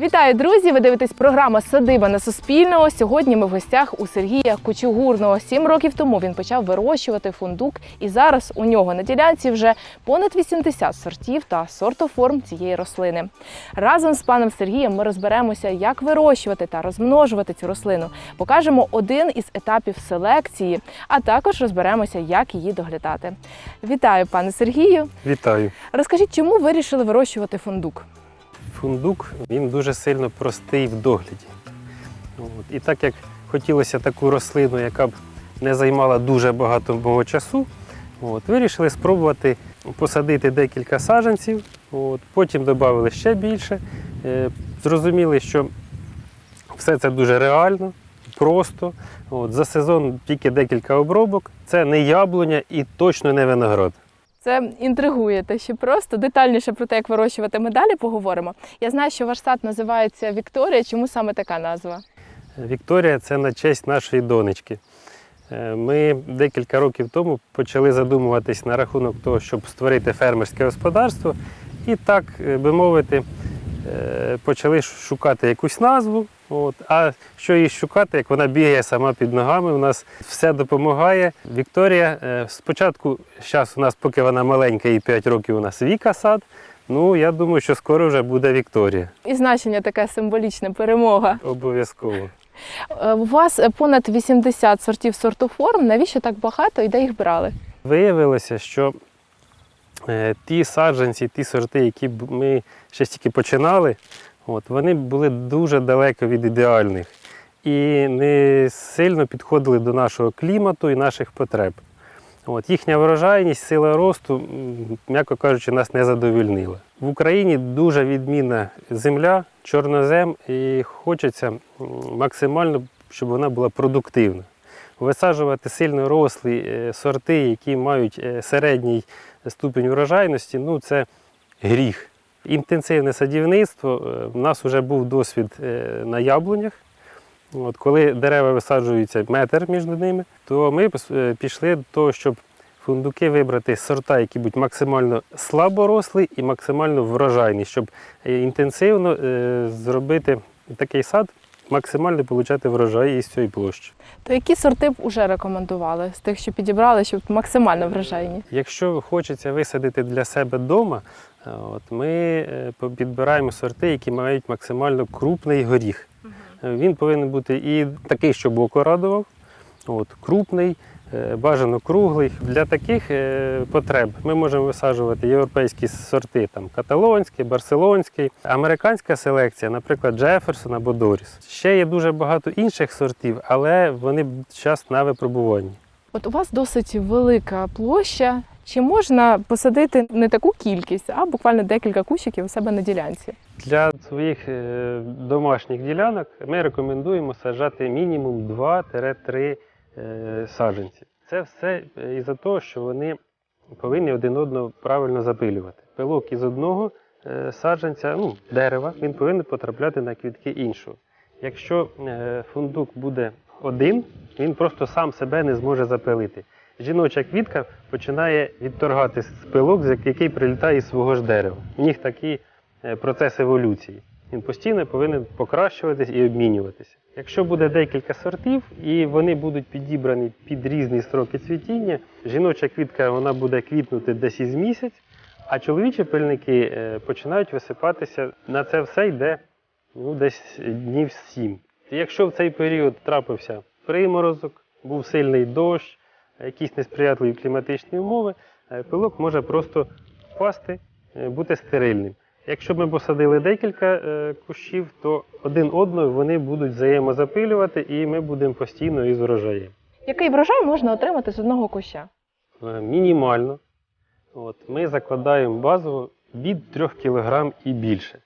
Вітаю, друзі! Ви дивитесь програма Садиба на Суспільного. Сьогодні ми в гостях у Сергія Кучугурного. Сім років тому він почав вирощувати фундук, і зараз у нього на ділянці вже понад 80 сортів та сортоформ цієї рослини. Разом з паном Сергієм ми розберемося, як вирощувати та розмножувати цю рослину. Покажемо один із етапів селекції, а також розберемося, як її доглядати. Вітаю, пане Сергію! Вітаю. Розкажіть, чому вирішили вирощувати фундук? Фундук він дуже сильно простий в догляді. От. І так як хотілося таку рослину, яка б не займала дуже багато мого часу, от, вирішили спробувати посадити декілька саджанців, от, потім додали ще більше. Е, зрозуміли, що все це дуже реально, просто. От, за сезон тільки декілька обробок. Це не яблуня і точно не виноград. Це інтригує те, що просто детальніше про те, як вирощувати медалі, поговоримо. Я знаю, що ваш сад називається Вікторія. Чому саме така назва? Вікторія це на честь нашої донечки. Е, Ми декілька років тому почали задумуватись на рахунок того, щоб створити фермерське господарство. І так, е, би мовити, почали шукати якусь назву. От. А що їй шукати, як вона бігає сама під ногами, у нас все допомагає. Вікторія е, спочатку, зараз у нас, поки вона маленька, їй 5 років, у нас Віка сад. Ну, я думаю, що скоро вже буде Вікторія. І значення таке символічне перемога. Обов'язково. Е, У вас е, понад 80 сортів сортоформ. Навіщо так багато і де їх брали? Виявилося, що е, ті саджанці, ті сорти, які ми ще тільки починали, от, вони були дуже далеко від ідеальних і не сильно підходили до нашого клімату і наших потреб. От, їхня врожайність, сила росту, м'яко кажучи, нас не задовольнила. В Україні дуже відмінна земля, чорнозем, і хочеться максимально, щоб вона була продуктивна. Висаджувати сильно рослі е, сорти, які мають е, середній ступінь врожайності, ну це гріх. Інтенсивне садівництво. е, У нас вже був досвід е, на яблунях. От, коли дерева висаджуються метр між ними, то ми е, пішли до того, щоб фундуки вибрати сорта, які будуть максимально слаборослі і максимально врожайні, щоб е, інтенсивно е, зробити такий сад, максимально отримати врожай із цієї площі. То які сорти б уже рекомендували з тих, що підібрали, щоб максимально врожайні? Якщо хочеться висадити для себе вдома, е, от, ми е, підбираємо сорти, які мають максимально крупний горіх. Е, Він повинен бути і такий, щоб око радував, от, крупний, е, бажано круглий. Для таких е, потреб ми можемо висаджувати європейські сорти, там, каталонський, барселонський, американська селекція, наприклад, Джеферсон або Доріс. Ще є дуже багато інших сортів, але вони зараз на випробуванні. От у вас досить велика площа. Чи можна посадити не таку кількість, а буквально декілька кущиків у себе на ділянці? Для своїх е, домашніх ділянок ми рекомендуємо саджати мінімум 2-3 е, саджанці. Це все е, із-за того, що вони повинні один одного правильно запилювати. Пилок із одного е, саджанця, ну, дерева, він повинен потрапляти на квітки іншого. Якщо е, фундук буде один, він просто сам себе не зможе запилити. Жіноча квітка починає відторгати пилок, який прилітає із свого ж дерева. У них такий е, процес еволюції. Він постійно повинен покращуватись і обмінюватися. Якщо буде декілька сортів і вони будуть підібрані під різні строки цвітіння, жіноча квітка вона буде квітнути десь із місяць, а чоловічі пильники е, починають висипатися. На це все йде ну, десь днів сім. Якщо в цей період трапився приморозок, був сильний дощ, якісь несприятливі кліматичні умови, е, пилок може просто впасти, е, бути стерильним. Якщо б ми посадили декілька е, кущів, то один одного вони будуть взаємозапилювати і ми будемо постійно із врожаєм. Який врожай можна отримати з одного куща? Е, Мінімально. От, ми закладаємо базово від 3 кг і більше.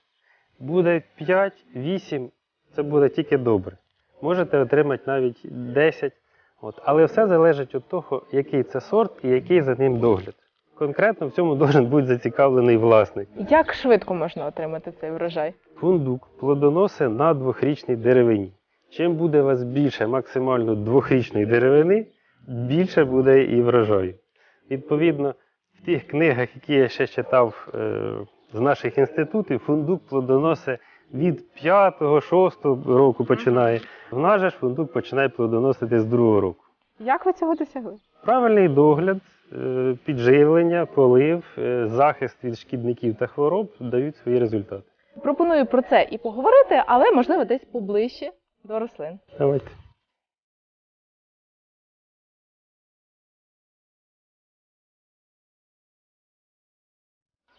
Буде 5-8, це буде тільки добре. Можете отримати навіть 10. От. Але все залежить від того, який це сорт і який за ним догляд. Конкретно в цьому должен бути зацікавлений власник. Як швидко можна отримати цей врожай? Фундук плодоносить на двохрічній деревині. Чим буде у вас більше максимально двохрічної деревини, більше буде і врожаю. Відповідно, в тих книгах, які я ще читав е, з наших інститутів, фундук плодоносить від 5-6 року починає. В нас же ж фундук починає плодоносити з другого року. Як ви цього досягли? Правильний догляд, підживлення, полив, е, захист від шкідників та хвороб дають свої результати. Пропоную про це і поговорити, але можливо десь поближче до рослин. Давайте.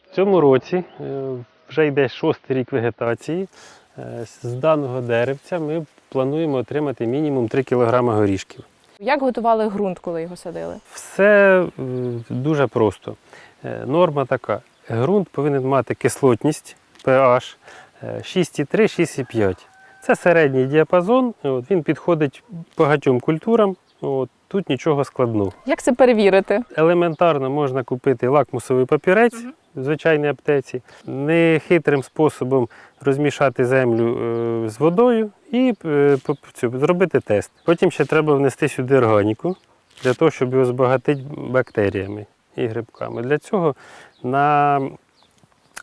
В цьому році е, вже йде шостий рік вегетації. Е, З даного деревця ми плануємо отримати мінімум 3 кг горішків. Як готували ґрунт, коли його садили? Все е, дуже просто. Е, Норма така: ґрунт повинен мати кислотність pH е, 6,3, 6,5. Це середній діапазон, от, він підходить багатьом культурам. От, тут нічого складного. Як це перевірити? Елементарно можна купити лакмусовий папірець Мгм. В звичайній аптеці, нехитрим способом розмішати землю е, з водою і е, зробити тест. Потім ще треба внести сюди органіку для того, щоб його збагатити бактеріями і грибками. Для цього на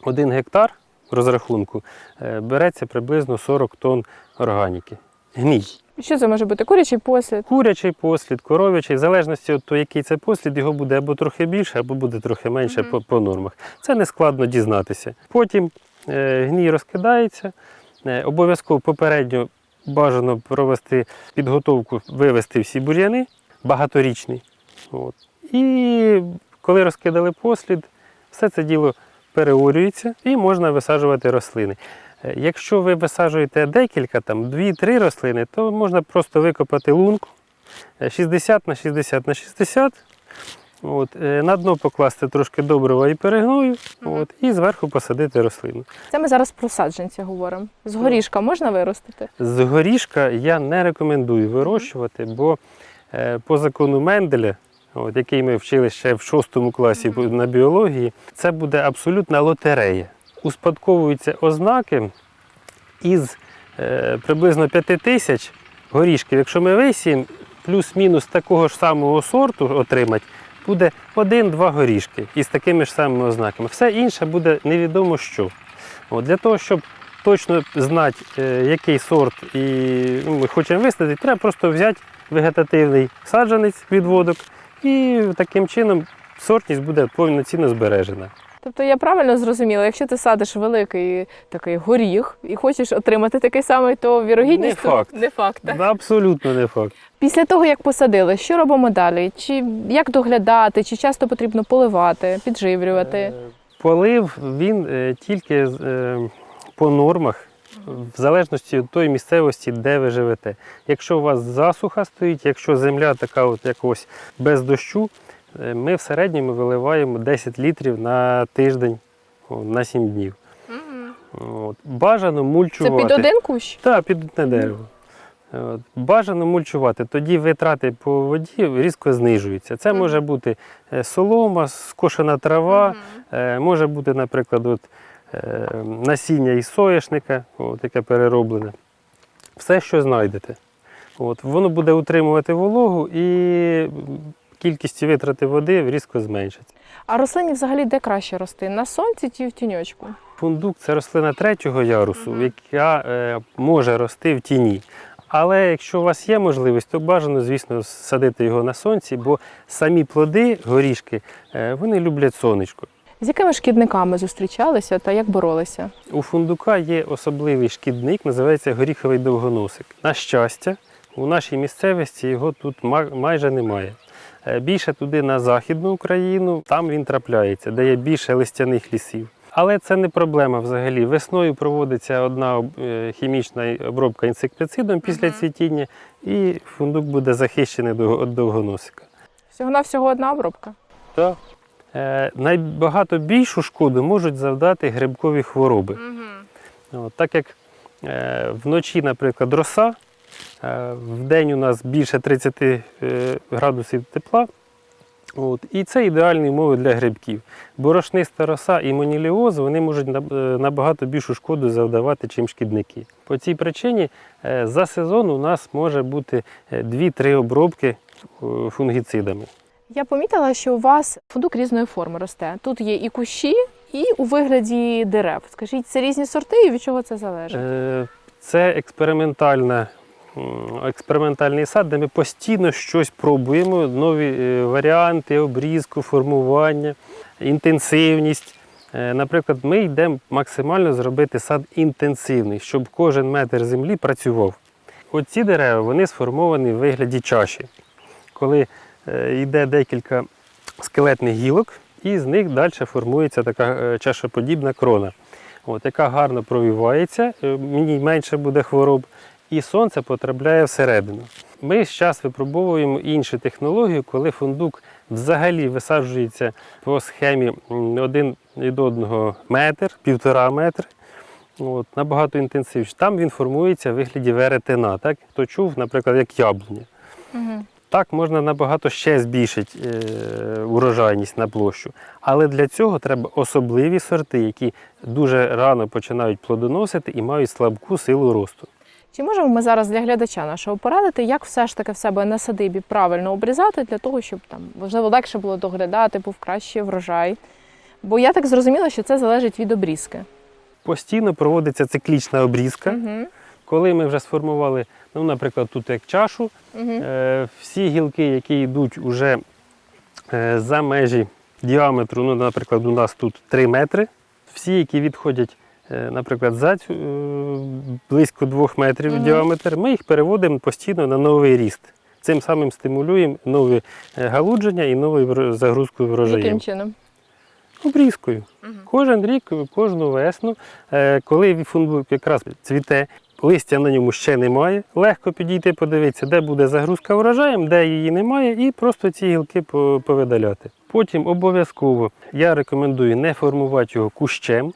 1 гектар розрахунку е, береться приблизно 40 тонн органіки. Гній. Що це може бути? Курячий послід? Курячий послід, коров'ячий, в залежності від того, який це послід, його буде або трохи більше, або буде трохи менше Мгм. по, по нормах. Це не складно дізнатися. Потім е, гній розкидається. Е, обов'язково попередньо бажано провести підготовку, вивести всі бур'яни багаторічні. От. І коли розкидали послід, все це діло переорюється і можна висаджувати рослини. Е, Якщо ви висаджуєте декілька, там 2-3 рослини, то можна просто викопати лунку е, 60 на 60 на 60. От, е, на дно покласти трошки добрива і перегною, Мгм. от, і зверху посадити рослину. Це ми зараз про саджанці говоримо. З горішка можна виростити? З горішка я не рекомендую вирощувати, бо е, по закону Менделя, от, який ми вчили ще в 6 класі Мгм. на біології, це буде абсолютна лотерея. Успадковуються ознаки із е, приблизно 5 тисяч горішків. Якщо ми висіємо, плюс-мінус такого ж самого сорту отримати, буде один-два горішки із такими ж самими ознаками. Все інше буде невідомо що. От, для того, щоб точно знати, е, який сорт і ну, ми хочемо висадити, треба просто взяти вегетативний саджанець відводок, і таким чином сортність буде повноцінно збережена. Тобто я правильно зрозуміла, якщо ти садиш великий такий горіх і хочеш отримати такий самий, то вірогідність Не факт. не факт. так? Абсолютно не факт. Після того, як посадили, що робимо далі? Чи як доглядати, чи часто потрібно поливати, підживлювати? Е, Полив він е, тільки е, по нормах, в залежності від тої місцевості, де ви живете. Якщо у вас засуха стоїть, якщо земля така, от якось без дощу, ми в середньому виливаємо 10 літрів на тиждень, на 7 днів. От. Бажано Це під один кущ? Так, під одне дерево. От. Бажано мульчувати, тоді витрати по воді різко знижуються. Це може бути е, солома, скошена трава, е, може бути, наприклад, от, е, насіння із соняшника, от, яке перероблене. Все, що знайдете. От, воно буде утримувати вологу і кількість витрати води різко зменшиться. А рослині взагалі де краще рости? На сонці чи в тіньочку? Фундук це рослина третього ярусу, яка е, може рости в тіні. Але якщо у вас є можливість, то бажано, звісно, садити його на сонці, бо самі плоди, горішки, е, вони люблять сонечко. З якими шкідниками зустрічалися та як боролися? У фундука є особливий шкідник, називається горіховий довгоносик. На щастя, у нашій місцевості його тут майже немає. Е, Більше туди на Західну Україну, там він трапляється, де є більше листяних лісів. Але це не проблема взагалі. Весною проводиться одна е, хімічна обробка інсектицидом після цвітіння, і фундук буде захищений від довгоносика. Всього на всього одна обробка. Так. Е, Найбагато більшу шкоду можуть завдати грибкові хвороби. От, так як е, вночі, наприклад, роса, в день у нас більше 30 е, градусів тепла. От, і це ідеальні умови для грибків. Борошниста роса і моніліоз вони можуть е, набагато більшу шкоду завдавати, чим шкідники. По цій причині е, за сезон у нас може бути е, 2-3 обробки е, фунгіцидами. Я помітила, що у вас фундук різної форми росте. Тут є і кущі, і у вигляді дерев. Скажіть, це різні сорти і від чого це залежить? Е, Це експериментальна, експериментальний сад, де ми постійно щось пробуємо, нові е, варіанти, обрізку, формування, інтенсивність. Е, Наприклад, ми йдемо максимально зробити сад інтенсивний, щоб кожен метр землі працював. Оці дерева вони сформовані в вигляді чаші. Коли е, йде декілька скелетних гілок, і з них далі формується така чашоподібна крона от, яка гарно провівається, мені менше буде хвороб, і сонце потрапляє всередину. Ми зараз випробовуємо іншу технологію, коли фундук взагалі висаджується по схемі один від одного метр, півтора метри. От, набагато інтенсивніше. Там він формується в вигляді веретена. Так? Хто чув, наприклад, як яблуня. Угу. Так можна набагато ще збільшити е, урожайність на площу. Але для цього треба особливі сорти, які дуже рано починають плодоносити і мають слабку силу росту. Чи можемо ми зараз для глядача нашого порадити, як все ж таки в себе на садибі правильно обрізати для того, щоб там можливо легше було доглядати, був кращий врожай? Бо я так зрозуміла, що це залежить від обрізки. Постійно проводиться циклічна обрізка. Угу. Коли ми вже сформували, ну, наприклад, тут як чашу, Угу. е, всі гілки, які йдуть уже е, за межі діаметру, ну, наприклад, у нас тут 3 метри, всі, які відходять, наприклад, за е, близько 2 метрів Мгм. діаметр, ми їх переводимо постійно на новий ріст. Цим самим стимулюємо нове е, галудження і нову загрузку врожаєм. Яким чином? Обрізкою. Угу. Кожен рік, кожну весну, е, коли фундук якраз цвіте, листя на ньому ще немає, легко підійти, подивитися, де буде загрузка врожаєм, де її немає, і просто ці гілки повидаляти. Потім обов'язково я рекомендую не формувати його кущем,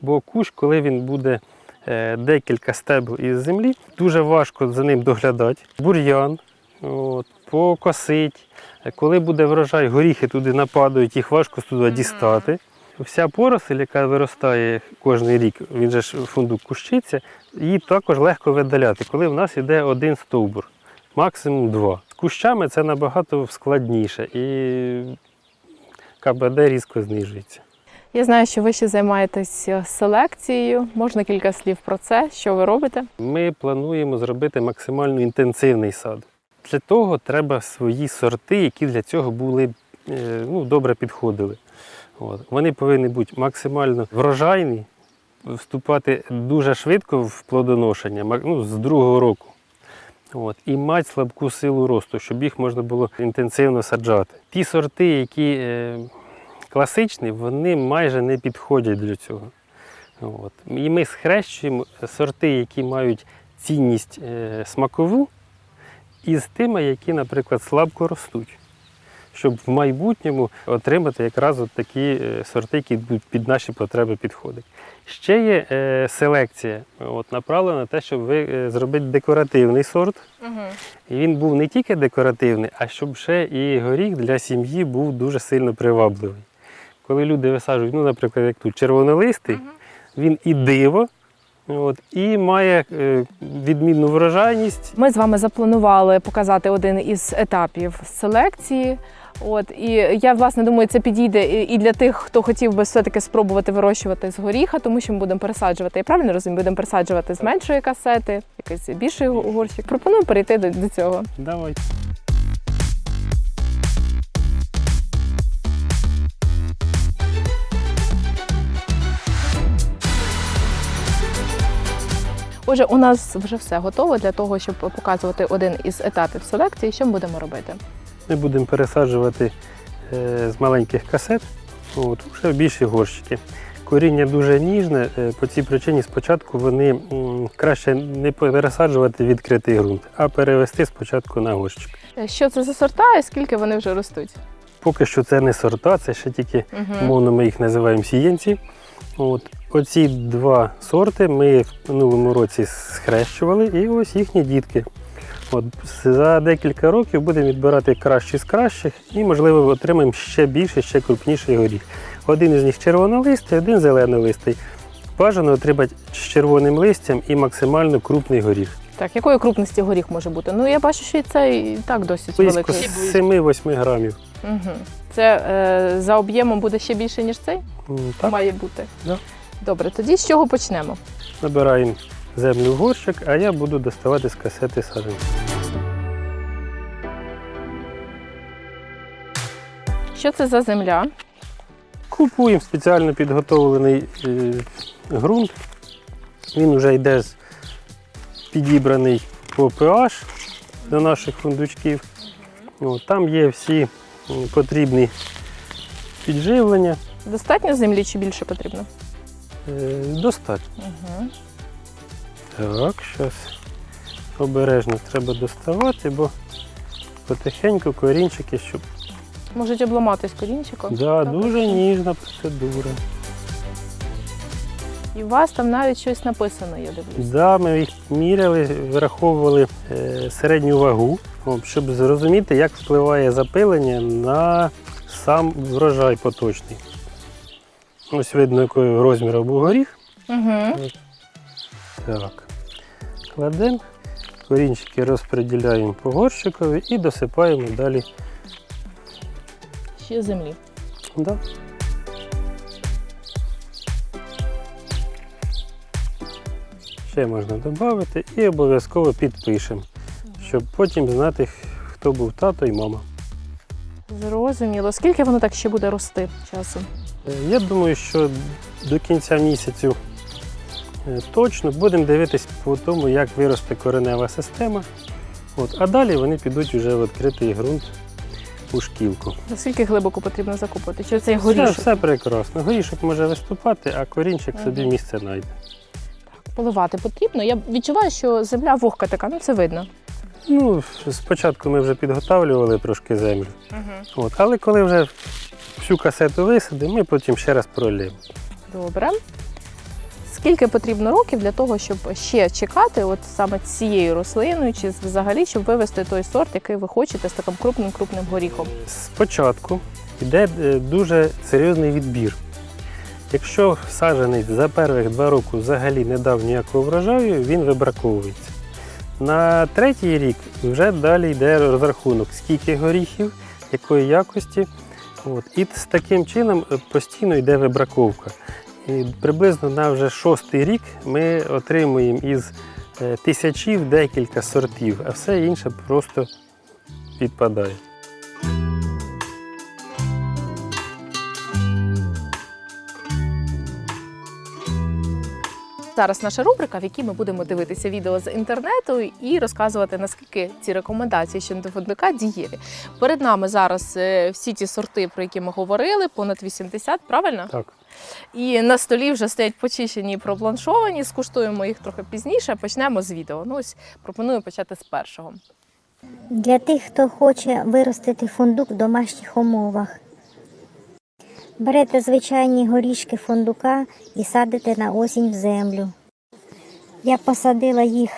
бо кущ, коли він буде е, декілька стебл із землі, дуже важко за ним доглядати. Бур'ян, от, покосить. Коли буде врожай, горіхи туди нападають, їх важко туди Мгм. дістати. Вся поросль, яка виростає кожен рік, він же ж фундук кущиться, її також легко видаляти, коли в нас йде один стовбур, максимум два. З кущами це набагато складніше і КБД різко знижується. Я знаю, що ви ще займаєтесь е, селекцією. Можна кілька слів про це, що ви робите? Ми плануємо зробити максимально інтенсивний сад. Для того треба свої сорти, які для цього були е, ну, добре підходили. От. Вони повинні бути максимально врожайні, вступати дуже швидко в плодоношення, ну, з другого року. От. І мати слабку силу росту, щоб їх можна було інтенсивно саджати. Ті сорти, які е, класичні, вони майже не підходять для цього. От. І ми схрещуємо сорти, які мають цінність е, смакову, із тими, які, наприклад, слабко ростуть. Щоб в майбутньому отримати якраз от такі е, сорти, які будуть під наші потреби підходять. Ще є е, селекція, от, направлена на те, щоб ви, е, зробити декоративний сорт. Угу. І він був не тільки декоративний, а щоб ще і горіх для сім'ї був дуже сильно привабливий. Коли люди висаджують, ну, наприклад, як тут червонолистий, він і диво, от, і має е, відмінну врожайність. Ми з вами запланували показати один із етапів селекції. От і я власне думаю, це підійде і для тих, хто хотів би все-таки спробувати вирощувати з горіха, тому що ми будемо пересаджувати. Я правильно розумію, будемо пересаджувати з меншої касети, якийсь більший горщик. Пропоную перейти до, до цього. Давай. Отже, у нас вже все готово для того, щоб показувати один із етапів селекції. Що ми будемо робити? Ми будемо пересаджувати е, з маленьких касет, от, вже в більші горщики. Коріння дуже ніжне, е, по цій причині спочатку вони краще не пересаджувати відкритий ґрунт, а перевести спочатку на горщик. Е, Що це за сорта і скільки вони вже ростуть? Поки що це не сорта, це ще тільки Угу. Мовно ми їх називаємо сієнці. От. Оці два сорти ми в минулому році схрещували, і ось їхні дітки. От. За декілька років будемо відбирати кращі з кращих і, можливо, отримаємо ще більше, ще крупніший горіх. Один із них червонолистий, один зеленолистий. Бажано отримати з червоним листям і максимально крупний горіх. Так, якої крупності горіх може бути? Ну я бачу, що і це і так досить Близько великий. 7-8 грамів. Угу. Це е, за об'ємом буде ще більше, ніж цей? Так, має бути. Да. Добре, тоді з чого почнемо? набираємо землю в горщик, а я буду доставати з касети саджанці. Що це за земля? Купуємо спеціально підготовлений е, ґрунт. Він вже йде з- підібраний по pH до наших фундучків. От, там є всі потрібні підживлення. Достатньо землі чи більше потрібно? Е, достатньо. Угу. Так, зараз обережно треба доставати, бо потихеньку корінчики, щоб. Можуть обламатись корінчиком. Да, Так, дуже ніжна процедура. І у вас там навіть щось написано, я дивлюсь. Да, ми їх міряли, вираховували е, середню вагу, щоб зрозуміти, як впливає запилення на сам врожай поточний. Ось видно, якого розміру був горіх. Угу. Так. Кладемо, корінчики розподіляємо по горщикові і досипаємо далі. Ще землі. Да. Ще можна додати і обов'язково підпишемо, щоб потім знати, хто був тато і мама. Зрозуміло. Скільки воно так ще буде рости часом? Е, Я думаю, що до кінця місяцю е, точно будемо дивитись по тому, як виросте коренева система. От, а далі вони підуть вже в відкритий ґрунт у шкілку. Наскільки глибоко потрібно закопати? Чи Все, горішок? все прекрасно. Горішок може виступати, а корінчик собі місце знайде. Поливати потрібно. Я відчуваю, що земля вогка така, ну це видно. Ну, спочатку ми вже підготавлювали трошки землю. От, але коли вже всю касету висадимо, ми потім ще раз пролємо. Добре. Скільки потрібно років для того, щоб ще чекати, от саме цією рослиною, чи взагалі, щоб вивести той сорт, який ви хочете з таким крупним крупним горіхом? Спочатку йде е, дуже серйозний відбір. Якщо саджанець за перших два роки взагалі не дав ніякого врожаю, він вибраковується. На третій рік вже далі йде розрахунок, скільки горіхів, якої якості. От. І з таким чином е, постійно йде вибраковка. І приблизно на вже шостий рік ми отримуємо із е, тисячів декілька сортів, а все інше просто відпадає. Зараз наша рубрика, в якій ми будемо дивитися відео з інтернету і розказувати, наскільки ці рекомендації щодо фундука дієві. Перед нами зараз е, всі ті сорти, про які ми говорили, понад 80, правильно? Так. І на столі вже стоять почищені і пробланшовані. Скуштуємо їх трохи пізніше. Почнемо з відео. Ну ось пропоную почати з першого. Для тих, хто хоче виростити фундук в домашніх умовах. Берете звичайні горішки фундука і садите на осінь в землю. Я посадила їх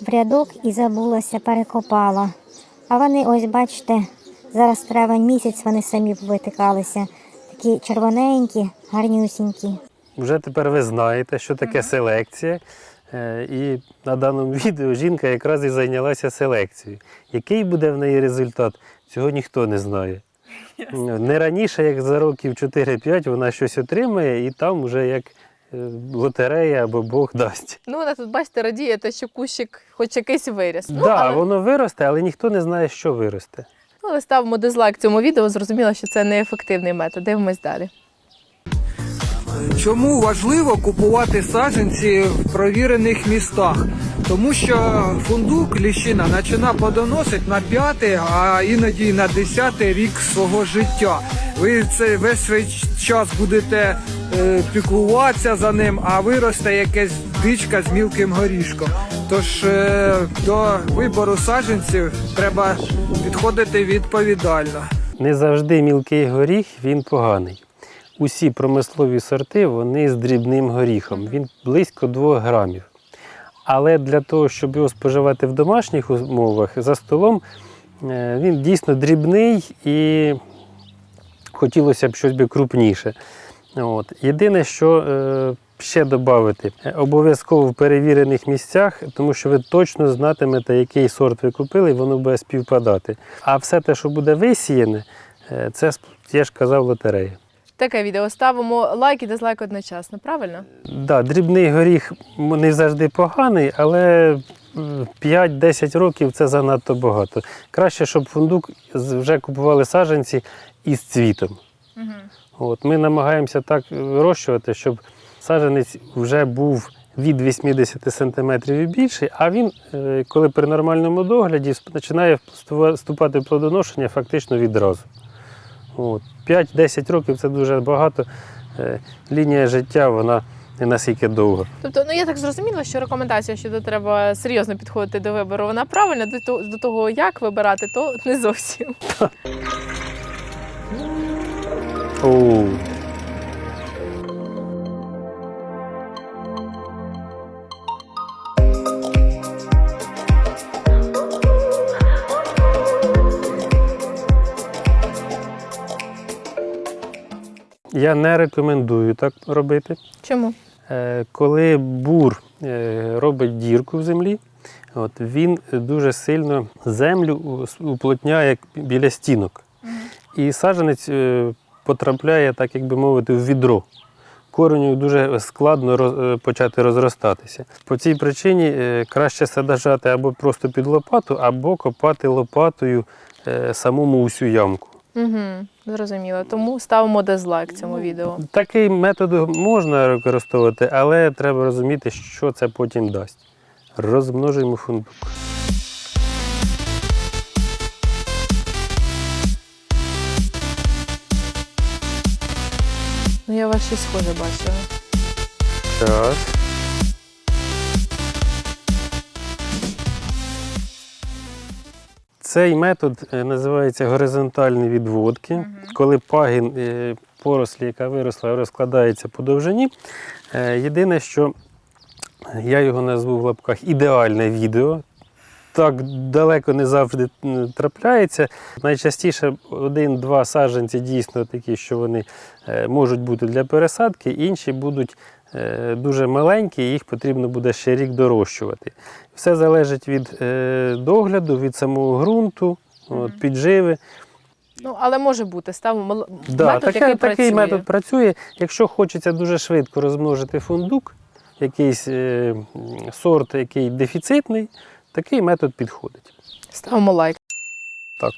в рядок і забулася, перекопала. А вони, ось бачите, зараз травень місяць вони самі витикалися. Такі червоненькі, гарнюсінькі. Вже тепер ви знаєте, що таке селекція. Е, І на даному відео жінка якраз і зайнялася селекцією. Який буде в неї результат, цього ніхто не знає. Не раніше, як за років 4-5, вона щось отримає, і там вже як е, лотерея або Бог дасть. Ну, вона тут, бачите, радіє те, що кущик хоч якийсь виріс. Так, Ну, але, воно виросте, але ніхто не знає, що виросте. ну, але ставимо дизлайк цьому відео, зрозуміло, що це неефективний метод. Дивимось далі. Чому важливо купувати саджанці в провірених містах? Тому що фундук ліщина почина плодоносить на п'ятий, а іноді на десятий рік свого життя. Ви це весь свій час будете е, піклуватися за ним, а виросте якась дичка з мілким горішком. Тож е, до вибору саджанців треба підходити відповідально. Не завжди мілкий горіх він поганий. Усі промислові сорти вони з дрібним горіхом. Він близько 2 грамів. Але для того, щоб його споживати в домашніх умовах за столом, е, він дійсно дрібний і хотілося б щось би крупніше. От. Єдине, що е, ще додати, обов'язково в перевірених місцях, тому що ви точно знатимете, який сорт ви купили, і воно буде співпадати. А все те, що буде висіяне, е, це, я ж казав, лотерея. Таке відео. Ставимо лайк і дизлайк одночасно, правильно? Да, дрібний горіх не завжди поганий, але 5-10 років це занадто багато. Краще, щоб фундук вже купували саджанці із цвітом. Угу. От, ми намагаємося так вирощувати, щоб саджанець вже був від 80 см і більший, а він, е, коли при нормальному догляді, починає вступати в плодоношення фактично відразу. От. 5-10 років це дуже багато. Е, Лінія життя вона не наскільки довга. Тобто, ну я так зрозуміла, що рекомендація, що тут треба серйозно підходити до вибору, вона правильна до того, як вибирати, то не зовсім. Я не рекомендую так робити. Чому? Е, Коли бур е, робить дірку в землі, от, він дуже сильно землю уплотняє біля стінок. І саджанець е, потрапляє, так як би мовити, в відро. Кореню дуже складно роз- почати розростатися. По цій причині краще саджати або просто під лопату, або копати лопатою самому усю ямку. Угу, зрозуміло. Тому ставимо дизлайк цьому відео. Такий метод можна використовувати, але треба розуміти, що це потім дасть. Розмножуємо фундук. Ну я вас щось схоже бачила. Так. Цей метод е, називається горизонтальні відводки. Коли пагін е, порослі, яка виросла, розкладається по довжині. Е, Єдине, що я його назву в лапках ідеальне відео. Так далеко не завжди трапляється. Найчастіше один-два саджанці дійсно такі, що вони можуть бути для пересадки, інші будуть дуже маленькі, і їх потрібно буде ще рік дорощувати. Все залежить від е, догляду, від самого ґрунту, от, підживи. Ну, але може бути, ставимо Да, метод, таке- який такий працює. метод працює. Якщо хочеться дуже швидко розмножити фундук, якийсь е, сорт, який дефіцитний, такий метод підходить. Ставимо лайк. Так.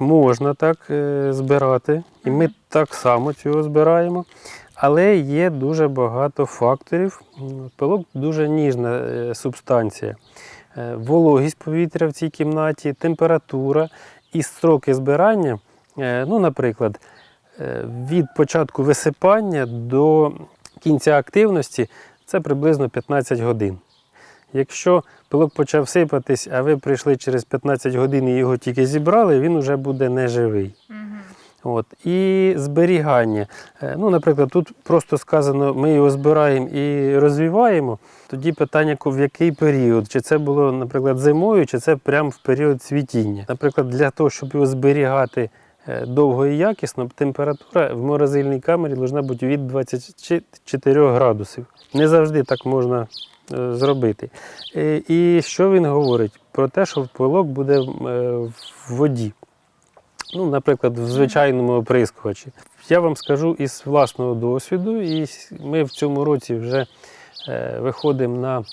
Можна так е, збирати, і ми так само цього збираємо. Але є дуже багато факторів. Пилок дуже ніжна е, субстанція. Е, Вологість повітря в цій кімнаті, температура і строки збирання. Ну, наприклад, від початку висипання до кінця активності це приблизно 15 годин. Якщо пилок почав сипатись, а ви прийшли через 15 годин і його тільки зібрали, він вже буде неживий. От. І зберігання. Е, Ну, наприклад, тут просто сказано, ми його збираємо і розвиваємо. Тоді питання, в який період? Чи це було, наприклад, зимою, чи це прямо в період цвітіння. Наприклад, для того, щоб його зберігати е, довго і якісно, температура в морозильній камері повинна бути від 24 градусів. Не завжди так можна зробити. Е, І що він говорить? Про те, що пилок буде е, в воді. Ну, наприклад, в звичайному оприскувачі. Я вам скажу із власного досвіду, і ми в цьому році вже е, виходимо на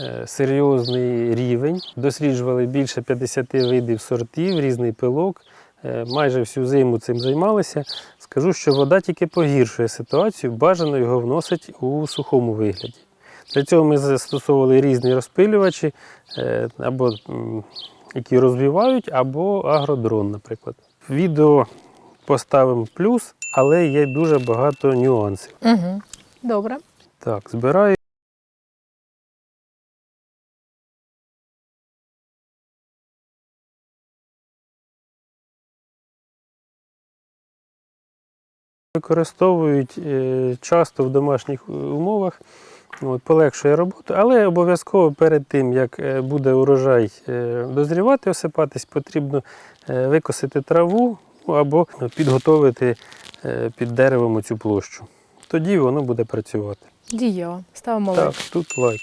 е, серйозний рівень. Досліджували більше 50 видів сортів, різний пилок. Е, майже всю зиму цим займалися. Скажу, що вода тільки погіршує ситуацію, бажано його вносить у сухому вигляді. Для цього ми застосовували різні розпилювачі, е, або які розвивають, або агродрон, наприклад. Відео поставимо плюс, але є дуже багато нюансів. Угу. Добре. Так, збираю. Використовують е, часто в домашніх е, умовах От, полегшує роботу, але обов'язково перед тим, як е, буде урожай е, дозрівати, осипатись, потрібно е, викосити траву або підготовити під деревом цю площу. Тоді воно буде працювати. Дієво. Ставимо лайк. Так, тут лайк.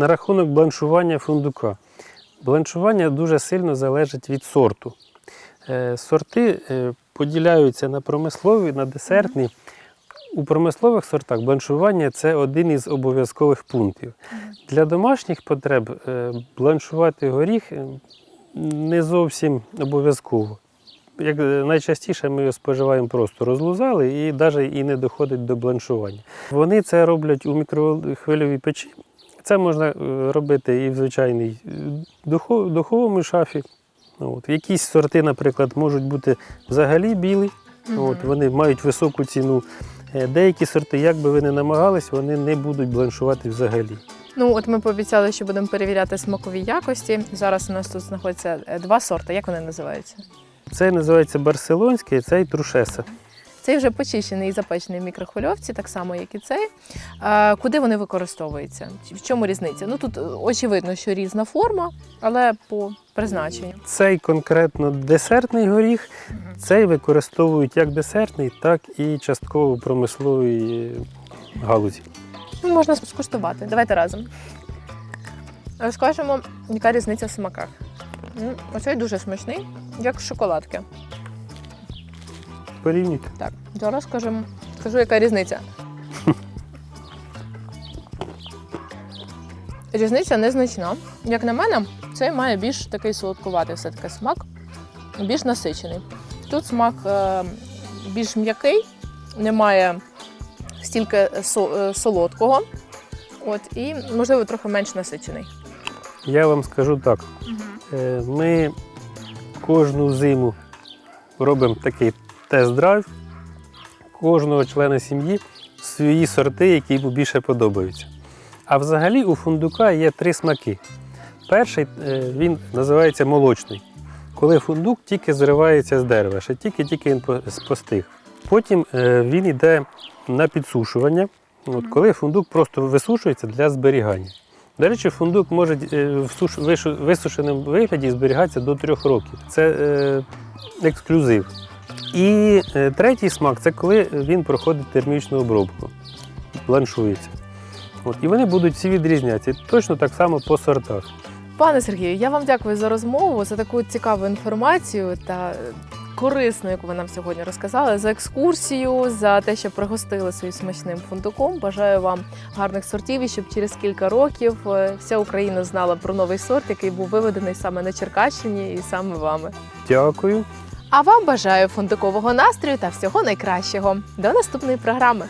На рахунок бланшування фундука. Бланшування дуже сильно залежить від сорту. Е, Сорти е, поділяються на промислові, на десертні. У промислових сортах бланшування це один із обов'язкових пунктів. Для домашніх потреб е, бланшувати горіх не зовсім обов'язково. Як найчастіше ми його споживаємо просто розлузали і навіть і не доходить до бланшування. Вони це роблять у мікрохвильовій печі. Це можна е, робити і в звичайній е, духовому шафі. От. Якісь сорти, наприклад, можуть бути взагалі білі, От, вони мають високу ціну. Е, Деякі сорти, як би ви не намагались, вони не будуть бланшувати взагалі. Ну, от ми пообіцяли, що будемо перевіряти смакові якості. Зараз у нас тут знаходяться два сорти. Як вони називаються? Цей називається барселонський, цей трушеса. Цей вже почищений і запечений в мікрохвильовці, так само, як і цей. Куди вони використовуються? В чому різниця? Ну тут е, очевидно, що різна форма, але по призначенню. Цей конкретно десертний горіх, цей використовують як десертний, так і частково в промисловій галузі. Ну, можна скуштувати. Давайте разом. Розкажемо, яка різниця в смаках. Оцей дуже смачний, як шоколадки. Порівнюйте. Так, зараз скажемо, скажу, яка різниця. Різниця незначна. Як на мене, цей має більш такий солодкуватий все-таки смак, більш насичений. Тут смак е, більш м'який, немає стільки со- е, солодкого. От, і, можливо, трохи менш насичений. Я вам скажу так: Е, ми кожну зиму робимо такий тест-драйв кожного члена сім'ї свої сорти, які йому більше подобаються. А взагалі у фундука є три смаки. Перший е, він називається молочний, коли фундук тільки зривається з дерева, ще тільки-тільки він по- постиг. Потім е, він йде на підсушування, от, коли фундук просто висушується для зберігання. До речі, фундук може е, в висушеному вигляді зберігатися до трьох років. Це ексклюзив. І е, третій смак це коли він проходить термічну обробку, бланшується. От, і вони будуть всі відрізнятися. Точно так само по сортах. Пане Сергію, я вам дякую за розмову, за таку цікаву інформацію та корисну, яку ви нам сьогодні розказали, за екскурсію, за те, що пригостили своїм смачним фундуком. Бажаю вам гарних сортів і щоб через кілька років е, вся Україна знала про новий сорт, який був виведений саме на Черкащині і саме вами. Дякую. А вам бажаю фундукового настрою та всього найкращого. До наступної програми.